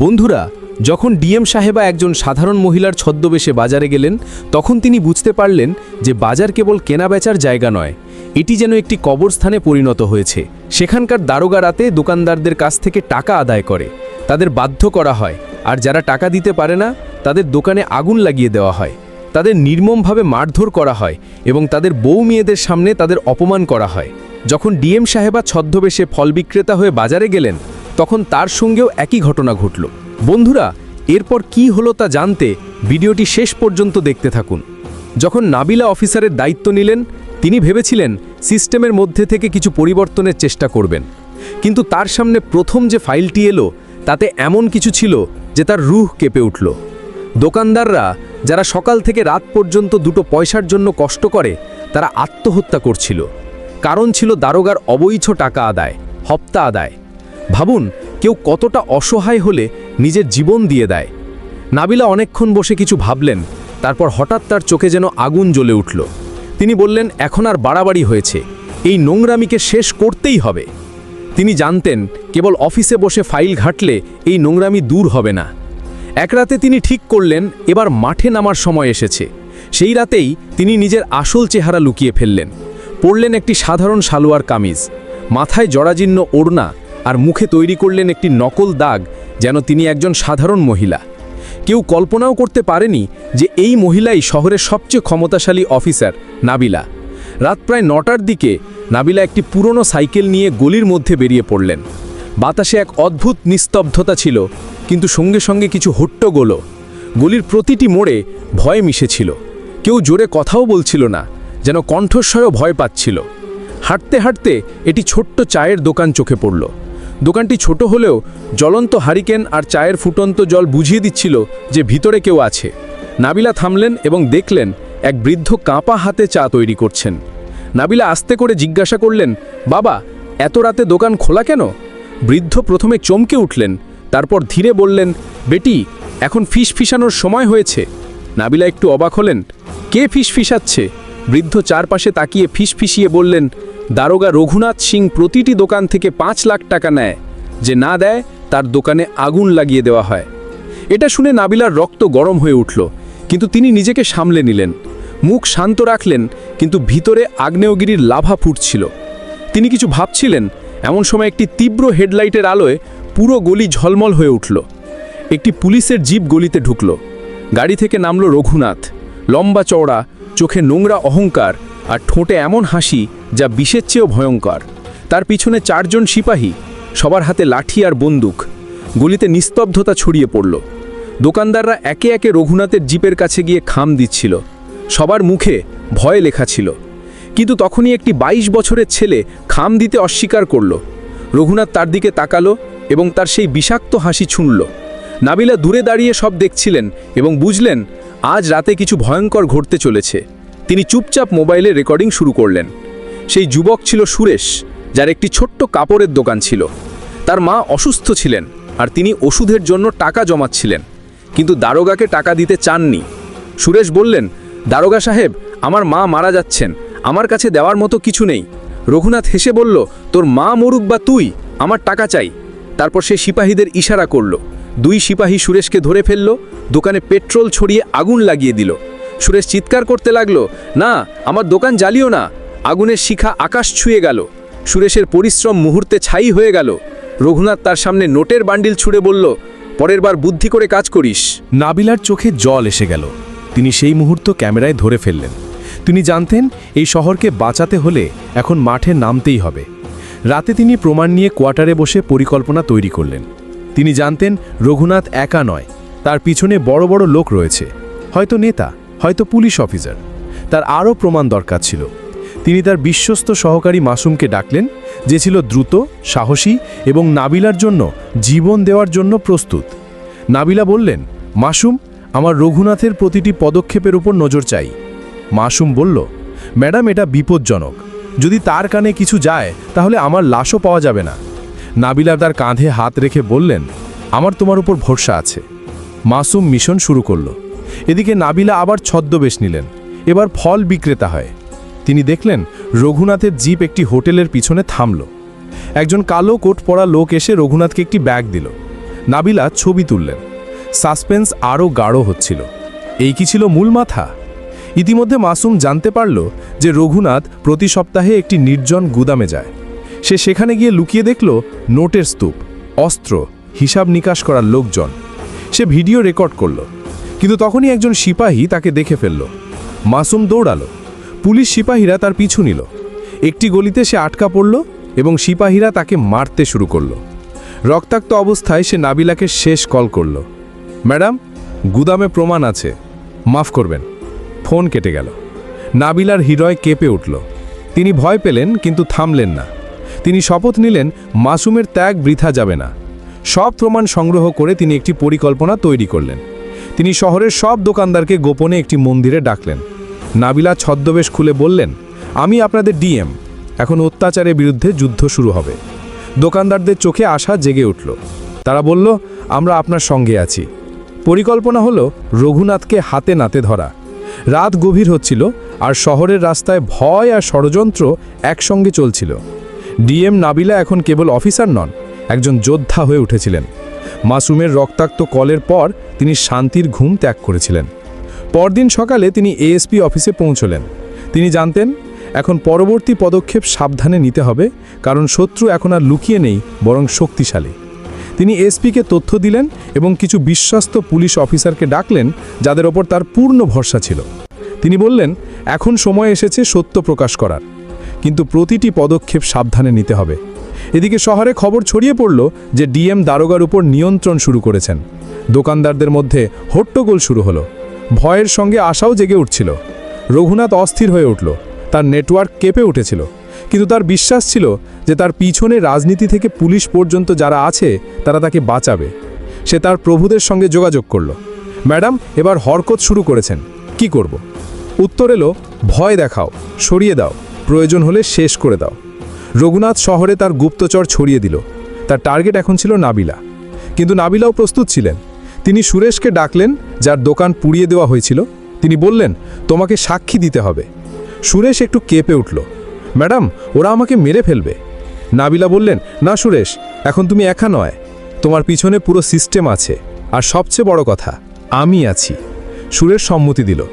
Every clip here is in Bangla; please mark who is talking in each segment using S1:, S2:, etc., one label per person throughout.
S1: বন্ধুরা, যখন ডিএম সাহেবা একজন সাধারণ মহিলার ছদ্মবেশে বাজারে গেলেন, তখন তিনি বুঝতে পারলেন যে বাজার কেবল কেনাবেচার জায়গা নয়, এটি যেন একটি কবরস্থানে পরিণত হয়েছে। সেখানকার দারোগা রাতে দোকানদারদের কাছ থেকে টাকা আদায় করে। তাদের বাধ্য করা হয়, আর যারা টাকা দিতে পারে না, তাদের দোকানে আগুন লাগিয়ে দেওয়া হয়। তাদের নির্মমভাবে মারধর করা হয় এবং তাদের বউ মেয়েদের সামনে তাদের অপমান করা হয়। যখন ডিএম সাহেবা ছদ্মবেশে ফল বিক্রেতা হয়ে বাজারে গেলেন তখন তার সঙ্গেও একই ঘটনা ঘটল। বন্ধুরা, এরপর কি হলো তা জানতে ভিডিওটি শেষ পর্যন্ত দেখতে থাকুন। যখন নাবিলা অফিসারের দায়িত্ব নিলেন, তিনি ভেবেছিলেন সিস্টেমের মধ্যে থেকে কিছু পরিবর্তনের চেষ্টা করবেন। কিন্তু তার সামনে প্রথম যে ফাইলটি এলো, তাতে এমন কিছু ছিল যে তার রুহ কেঁপে উঠল। দোকানদাররা, যারা সকাল থেকে রাত পর্যন্ত দুটো পয়সার জন্য কষ্ট করে, তারা আত্মহত্যা করছিল। কারণ ছিল দারোগার অবৈধ টাকা আদায়, হপ্তা আদায়। ভাবুন, কেউ কতটা অসহায় হলে নিজের জীবন দিয়ে দেয়। নাবিলা অনেকক্ষণ বসে কিছু ভাবলেন, তারপর হঠাৎ তার চোখে যেন আগুন জ্বলে উঠল। তিনি বললেন, এখন আর বাড়াবাড়ি হয়েছে, এই নোংরামিকে শেষ করতেই হবে। তিনি জানতেন, কেবল অফিসে বসে ফাইল ঘাটলে এই নোংরামি দূর হবে না। এক রাতে তিনি ঠিক করলেন, এবার মাঠে নামার সময় এসেছে। সেই রাতেই তিনি নিজের আসল চেহারা লুকিয়ে ফেললেন। পরলেন একটি সাধারণ সালোয়ার কামিজ। মাথায় জরাজীর্ণ ওড়না আর মুখে তৈরি করলেন একটি নকল দাগ, যেন তিনি একজন সাধারণ মহিলা। কেউ কল্পনাও করতে পারেনি যে এই মহিলাই শহরের সবচেয়ে ক্ষমতাশালী অফিসার, নাবিলা। রাত প্রায় নটার দিকে নাবিলা একটি পুরনো সাইকেল নিয়ে গলির মধ্যে বেরিয়ে পড়লেন। বাতাসে এক অদ্ভুত নিস্তব্ধতা ছিল, কিন্তু সঙ্গে সঙ্গে কিছু হট্টগোলও গলির প্রতিটি মোড়ে ভয় মিশেছিল। কেউ জোরে কথাও বলছিল না, যেন কণ্ঠস্বরও ভয় পাচ্ছিল। হাঁটতে হাঁটতে এটি ছোট্ট চায়ের দোকান চোখে পড়ল। দোকানটি ছোট হলেও জ্বলন্ত হারিকেন আর চায়ের ফুটন্ত জল বুঝিয়ে দিচ্ছিল যে ভিতরে কেউ আছে। নাবিলা থামলেন এবং দেখলেন এক বৃদ্ধ কাঁপা হাতে চা তৈরি করছেন। নাবিলা আস্তে করে জিজ্ঞাসা করলেন, বাবা, এত রাতে দোকান খোলা কেন? বৃদ্ধ প্রথমে চমকে উঠলেন, তারপর ধীরে বললেন, বেটি, এখন ফিস ফিসানোর সময় হয়েছে। নাবিলা একটু অবাক হলেন, কে ফিস ফিসাচ্ছে? বৃদ্ধ চারপাশে তাকিয়ে ফিস ফিসিয়ে বললেন দারোগা রঘুনাথ সিং প্রতিটি দোকান থেকে পাঁচ লাখ টাকা নেয়। যে না দেয়, তার দোকানে আগুন লাগিয়ে দেওয়া হয়। এটা শুনে নাবিলার রক্ত গরম হয়ে উঠল, কিন্তু তিনি নিজেকে সামলে নিলেন। মুখ শান্ত রাখলেন, কিন্তু ভিতরে আগ্নেয়গিরির লাভা ফুটছিল। তিনি কিছু ভাবছিলেন, এমন সময় একটি তীব্র হেডলাইটের আলোয় পুরো গলি ঝলমল হয়ে উঠল। একটি পুলিশের জিপ গলিতে ঢুকল। গাড়ি থেকে নামল রঘুনাথ। লম্বা চওড়া, চোখে নোংরা অহংকার আর ঠোঁটে এমন হাসি যা বিষের চেয়েও ভয়ঙ্কর। তার পিছনে চারজন সিপাহী, সবার হাতে লাঠি আর বন্দুক। গলিতে নিস্তব্ধতা ছড়িয়ে পড়ল। দোকানদাররা একে একে রঘুনাথের জিপের কাছে গিয়ে খাম দিচ্ছিল। সবার মুখে ভয় লেখা ছিল। কিন্তু তখনই একটি ২২ বছরের ছেলে খাম দিতে অস্বীকার করল। রঘুনাথ তার দিকে তাকালো এবং তার সেই বিষাক্ত হাসি ছুঁড়ল। নাবিলা দূরে দাঁড়িয়ে সব দেখছিলেন এবং বুঝলেন, আজ রাতে কিছু ভয়ঙ্কর ঘটতে চলেছে। তিনি চুপচাপ মোবাইলে রেকর্ডিং শুরু করলেন। সেই যুবক ছিল সুরেশ, যার একটি ছোট্ট কাপড়ের দোকান ছিল। তার মা অসুস্থ ছিলেন আর তিনি ওষুধের জন্য টাকা জমাচ্ছিলেন, কিন্তু দারোগাকে টাকা দিতে চাননি। সুরেশ বললেন, দারোগা সাহেব, আমার মা মারা যাচ্ছেন, আমার কাছে দেওয়ার মতো কিছু নেই। রঘুনাথ হেসে বলল, তোর মা মরুক বা তুই, আমার টাকা চাই। তারপর সে সিপাহীদের ইশারা করল। দুই সিপাহী সুরেশকে ধরে ফেলল, দোকানে পেট্রোল ছড়িয়ে আগুন লাগিয়ে দিল। সুরেশ চিৎকার করতে লাগল, না, আমার দোকান জ্বালিও না। আগুনের শিখা আকাশ ছুঁয়ে গেল। সুরেশের পরিশ্রম মুহূর্তে ছাই হয়ে গেল। রঘুনাথ তার সামনে নোটের বান্ডিল ছুঁড়ে বলল, পরের বার বুদ্ধি করে কাজ করিস।
S2: নাবিলার চোখে জল এসে গেল। তিনি সেই মুহূর্ত ক্যামেরায় ধরে ফেললেন। তিনি জানতেন, এই শহরকে বাঁচাতে হলে এখন মাঠে নামতেই হবে। রাতে তিনি প্রমাণ নিয়ে কোয়ার্টারে বসে পরিকল্পনা তৈরি করলেন। তিনি জানতেন, রঘুনাথ একা নয়, তার পিছনে বড় বড় লোক রয়েছে। হয়তো নেতা হয়তো পুলিশ অফিসার। তার আরও প্রমাণ দরকার ছিল। তিনি তার বিশ্বস্ত সহকারী মাসুমকে ডাকলেন, যে ছিল দ্রুত, সাহসী এবং নাবিলার জন্য জীবন দেওয়ার জন্য প্রস্তুত। নাবিলা বললেন, মাসুম, আমার রঘুনাথের প্রতিটি পদক্ষেপের উপর নজর চাই। মাসুম বলল, ম্যাডাম, এটা বিপজ্জনক। যদি তার কানে কিছু যায়, তাহলে আমার লাশও পাওয়া যাবে না। নাবিলা তার কাঁধে হাত রেখে বললেন, আমার তোমার উপর ভরসা আছে। মাসুম মিশন শুরু করল। এদিকে নাবিলা আবার ছদ্মবেশ নিলেন। এবার ফল বিক্রেতা হয়। তিনি দেখলেন রঘুনাথের জিপ একটি হোটেলের পিছনে থামল। একজন কালো কোট পরা লোক এসে রঘুনাথকে একটি ব্যাগ দিল। নাবিলা ছবি তুললেন। সাসপেন্স আরও গাঢ় হচ্ছিল। এই কি ছিল মূল মাথা? ইতিমধ্যে মাসুম জানতে পারল যে রঘুনাথ প্রতি সপ্তাহে একটি নির্জন গুদামে যায়। সে সেখানে গিয়ে লুকিয়ে দেখল নোটের স্তূপ, অস্ত্র, হিসাব নিকাশ করার লোকজন। সে ভিডিও রেকর্ড করল। কিন্তু তখনই একজন সিপাহী তাকে দেখে ফেলল। মাসুম দৌড়ালো। পুলিশ সিপাহীরা তার পিছু নিল। একটি গলিতে সে আটকা পড়ল এবং সিপাহীরা তাকে মারতে শুরু করল। রক্তাক্ত অবস্থায় সে নাবিলাকে শেষ কল করল। ম্যাডাম, গুদামে প্রমাণ আছে। মাফ করবেন। ফোন কেটে গেল। নাবিলার হৃদয় কেঁপে উঠল। তিনি ভয় পেলেন কিন্তু থামলেন না। তিনি শপথ নিলেন, মাসুমের ত্যাগ বৃথা যাবে না। সব প্রমাণ সংগ্রহ করে তিনি একটি পরিকল্পনা তৈরি করলেন। তিনি শহরের সব দোকানদারকে গোপনে একটি মন্দিরে ডাকলেন। নাবিলা ছদ্মবেশ খুলে বললেন, আমি আপনাদের ডিএম। এখন অত্যাচারের বিরুদ্ধে যুদ্ধ শুরু হবে। দোকানদারদের চোখে আশা জেগে উঠল। তারা বলল, আমরা আপনার সঙ্গে আছি। পরিকল্পনা হলো রঘুনাথকে হাতে নাতে ধরা। রাত গভীর হচ্ছিল আর শহরের রাস্তায় ভয় আর ষড়যন্ত্র একসঙ্গে চলছিল। ডিএম নাবিলা এখন কেবল অফিসার নন, একজন যোদ্ধা হয়ে উঠেছিলেন। মাসুমের রক্তাক্ত কলের পর তিনি শান্তির ঘুম ত্যাগ করেছিলেন। পরদিন সকালে তিনি এএসপি অফিসে পৌঁছলেন। তিনি জানতেন, এখন পরবর্তী পদক্ষেপ সাবধানে নিতে হবে, কারণ শত্রু এখন আর লুকিয়ে নেই, বরং শক্তিশালী। তিনি এসপিকে তথ্য দিলেন এবং কিছু বিশ্বস্ত পুলিশ অফিসারকে ডাকলেন, যাদের ওপর তার পূর্ণ ভরসা ছিল। তিনি বললেন, এখন সময় এসেছে সত্য প্রকাশ করার। কিন্তু প্রতিটি পদক্ষেপ সাবধানে নিতে হবে। এদিকে শহরে খবর ছড়িয়ে পড়ল যে ডিএম দারোগার উপর নিয়ন্ত্রণ শুরু করেছেন। দোকানদারদের মধ্যে হট্টগোল শুরু হলো। ভয়ের সঙ্গে আশাও জেগে উঠছিল। রঘুনাথ অস্থির হয়ে উঠল। তার নেটওয়ার্ক কেঁপে উঠেছিল। কিন্তু তার বিশ্বাস ছিল যে তার পিছনে রাজনীতি থেকে পুলিশ পর্যন্ত যারা আছে, তারা তাকে বাঁচাবে। সে তার প্রভুদের সঙ্গে যোগাযোগ করল। ম্যাডাম, এবার হরকত শুরু করেছেন। কি করব? উত্তর এলো, ভয় দেখাও, সরিয়ে দাও। প্রয়োজন হলে শেষ করে দাও। রঘুনাথ শহরে তার গুপ্তচর ছড়িয়ে দিল। তার টার্গেট এখন ছিল নাবিলা। কিন্তু নাবিলাও প্রস্তুত ছিলেন। তিনি সুরেশকে ডাকলেন, যার দোকান পুড়িয়ে দেওয়া হয়েছিল। তিনি বললেন, তোমাকে সাক্ষী দিতে হবে। সুরেশ একটু কেঁপে উঠল। ম্যাডাম, ওরা আমাকে মেরে ফেলবে। নাবিলা বললেন, না সুরেশ, এখন তুমি একা নয়। তোমার পিছনে পুরো সিস্টেম আছে। আর সবচেয়ে বড় কথা, আমি আছি। সুরেশ সম্মতি দিল।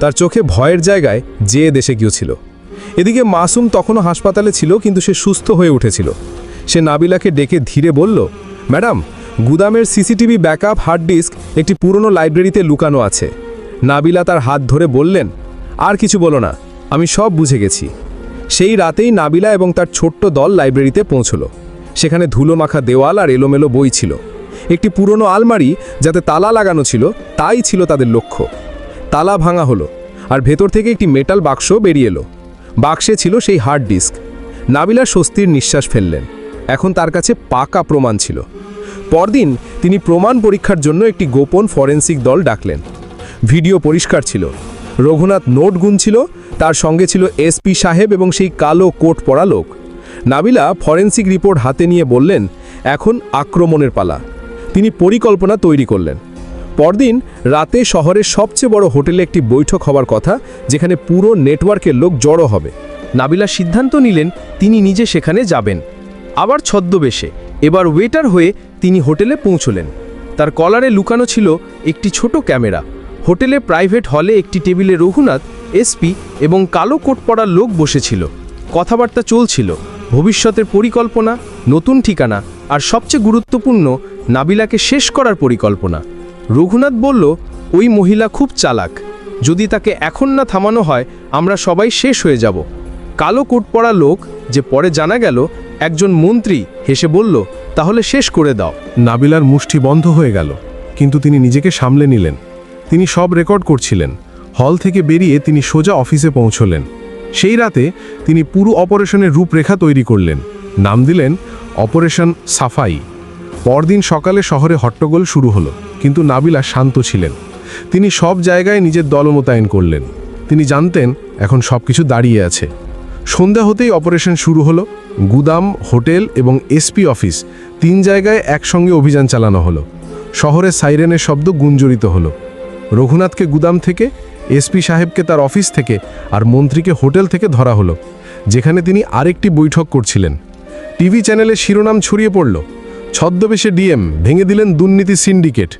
S2: তার চোখে ভয়ের জায়গায় যে দেশে গিয়েছিল। এদিকে মাসুম তখনও হাসপাতালে ছিল, কিন্তু সে সুস্থ হয়ে উঠেছিল। সে নাবিলাকে ডেকে ধীরে বলল, ম্যাডাম, গুদামের সিসিটিভি ব্যাকআপ হার্ড ডিস্ক একটি পুরনো লাইব্রেরিতে লুকানো আছে। নাবিলা তার হাত ধরে বললেন, আর কিছু বলো না, আমি সব বুঝে গেছি। সেই রাতেই নাবিলা এবং তার ছোট্ট দল লাইব্রেরিতে পৌঁছল। সেখানে ধুলো মাখা দেওয়াল আর এলোমেলো বই ছিল। একটি পুরনো আলমারি যাতে তালা লাগানো ছিল, তাই ছিল তাদের লক্ষ্য। তালা ভাঙা হলো, আর ভেতর থেকে একটি মেটাল বাক্স বেরিয়ে এলো। বাক্সে ছিল সেই হার্ড ডিস্ক নাবিলা স্বস্তির নিঃশ্বাস ফেললেন। এখন তার কাছে পাকা প্রমাণ ছিল। পরদিন তিনি প্রমাণ পরীক্ষার জন্য একটি গোপন ফরেন্সিক দল ডাকলেন। ভিডিও পরিষ্কার ছিল। রঘুনাথ নোট গুনছিল, তার সঙ্গে ছিল এসপি সাহেব এবং সেই কালো কোট পরা লোক। নাবিলা ফরেন্সিক রিপোর্ট হাতে নিয়ে বললেন, এখন আক্রমণের পালা। তিনি পরিকল্পনা তৈরি করলেন। পরদিন রাতে শহরের সবচেয়ে বড় হোটেলে একটি বৈঠক হবার কথা, যেখানে পুরো নেটওয়ার্কের লোক জড়ো হবে।
S1: নাবিলা সিদ্ধান্ত নিলেন, তিনি নিজে সেখানে যাবেন। আবার ছদ্মবেশে, এবার ওয়েটার হয়ে তিনি হোটেলে পৌঁছলেন। তার কলারে লুকানো ছিল একটি ছোট ক্যামেরা। হোটেলে প্রাইভেট হলে একটি টেবিলে রঘুনাথ এসপি এবং কালো কোট পরা লোক বসেছিল। কথাবার্তা চলছিল। ভবিষ্যতের পরিকল্পনা, নতুন ঠিকানা আর সবচেয়ে গুরুত্বপূর্ণ, নাবিলাকে শেষ করার পরিকল্পনা। রঘুনাথ বলল, ওই মহিলা খুব চালাক। যদি তাকে এখন না থামানো হয়, আমরা সবাই শেষ হয়ে যাব। কালো কোট পরা লোক যে পরে জানা গেল, একজন মন্ত্রী হেসে বলল, তাহলে শেষ করে দাও।
S2: নাবিলার মুষ্টি বন্ধ হয়ে গেল, কিন্তু তিনি নিজেকে সামলে নিলেন। তিনি সব রেকর্ড করছিলেন। হল থেকে বেরিয়ে তিনি সোজা অফিসে পৌঁছলেন। সেই রাতে তিনি পুরো অপারেশনের রূপরেখা তৈরি করলেন। নাম দিলেন অপারেশন সাফাই। পরদিন সকালে শহরে হট্টগোল শুরু হলো। কিন্তু নাবিলা শান্ত ছিলেন। তিনি সব জায়গায় নিজের দল মোতায়েন করলেন। তিনি জানতেন এখন সব কিছু দাঁড়িয়ে আছে। সন্ধ্যা হতেই অপারেশন শুরু হলো। গুদাম, হোটেল এবং এসপি অফিস তিন জায়গায় একসঙ্গে অভিযান চালানো হলো। শহরে সাইরেনের শব্দ গুঞ্জরিত হলো। রঘুনাথকে গুদাম থেকে, এসপি সাহেবকে তার অফিস থেকে আর মন্ত্রীকে হোটেল থেকে ধরা হলো, যেখানে তিনি আরেকটি বৈঠক করছিলেন। টিভি চ্যানেলে শিরোনাম ছড়িয়ে পড়ল।
S3: ছদ্মবেশে ডিএম ভেঙে দিলেন দুর্নীতি সিন্ডিকেট।